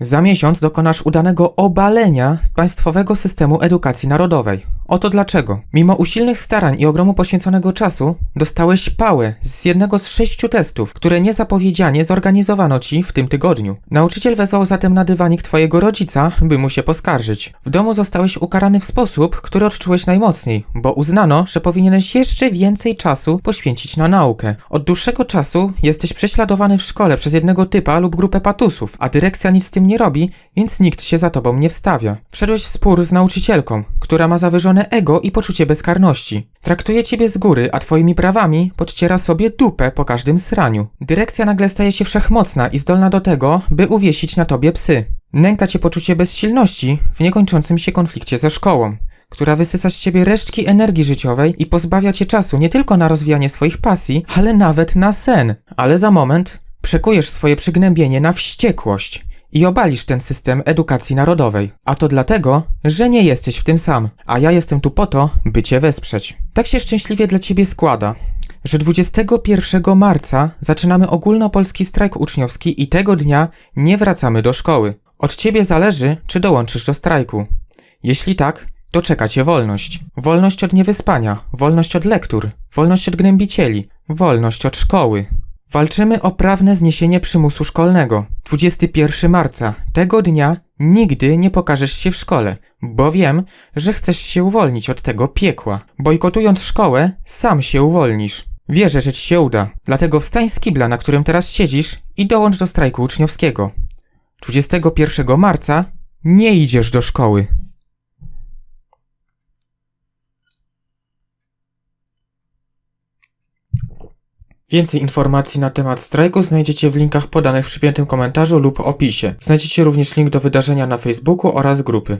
Za miesiąc dokonasz udanego obalenia państwowego systemu edukacji narodowej. Oto dlaczego. Mimo usilnych starań i ogromu poświęconego czasu, dostałeś pałę z jednego z sześciu testów, które niezapowiedzianie zorganizowano ci w tym tygodniu. Nauczyciel wezwał zatem na dywanik twojego rodzica, by mu się poskarżyć. W domu zostałeś ukarany w sposób, który odczułeś najmocniej, bo uznano, że powinieneś jeszcze więcej czasu poświęcić na naukę. Od dłuższego czasu jesteś prześladowany w szkole przez jednego typa lub grupę patusów, a dyrekcja nic z tym nie robi, więc nikt się za tobą nie wstawia. Wszedłeś w spór z nauczycielką, która ma zawyżone ego i poczucie bezkarności. Traktuje ciebie z góry, a twoimi prawami podciera sobie dupę po każdym sraniu. Dyrekcja nagle staje się wszechmocna i zdolna do tego, by uwiesić na tobie psy. Nęka cię poczucie bezsilności w niekończącym się konflikcie ze szkołą która wysysa z ciebie resztki energii życiowej i pozbawia cię czasu nie tylko na rozwijanie swoich pasji, ale nawet na sen. Ale za moment przekujesz swoje przygnębienie na wściekłość i obalisz ten system edukacji narodowej. A to dlatego, że nie jesteś w tym sam, a ja jestem tu po to, by cię wesprzeć. Tak się szczęśliwie dla ciebie składa, że 21 marca zaczynamy ogólnopolski strajk uczniowski i tego dnia nie wracamy do szkoły. Od ciebie zależy, czy dołączysz do strajku. Jeśli tak, to czeka cię wolność. Wolność od niewyspania, wolność od lektur, wolność od gnębicieli, wolność od szkoły. Walczymy o prawne zniesienie przymusu szkolnego. 21 marca. Tego dnia nigdy nie pokażesz się w szkole, bo wiem, że chcesz się uwolnić od tego piekła. Bojkotując szkołę, sam się uwolnisz. Wierzę, że ci się uda. Dlatego wstań z kibla, na którym teraz siedzisz i dołącz do strajku uczniowskiego. 21 marca nie idziesz do szkoły. Więcej informacji na temat strajku znajdziecie w linkach podanych w przypiętym komentarzu lub opisie. Znajdziecie również link do wydarzenia na Facebooku oraz grupy.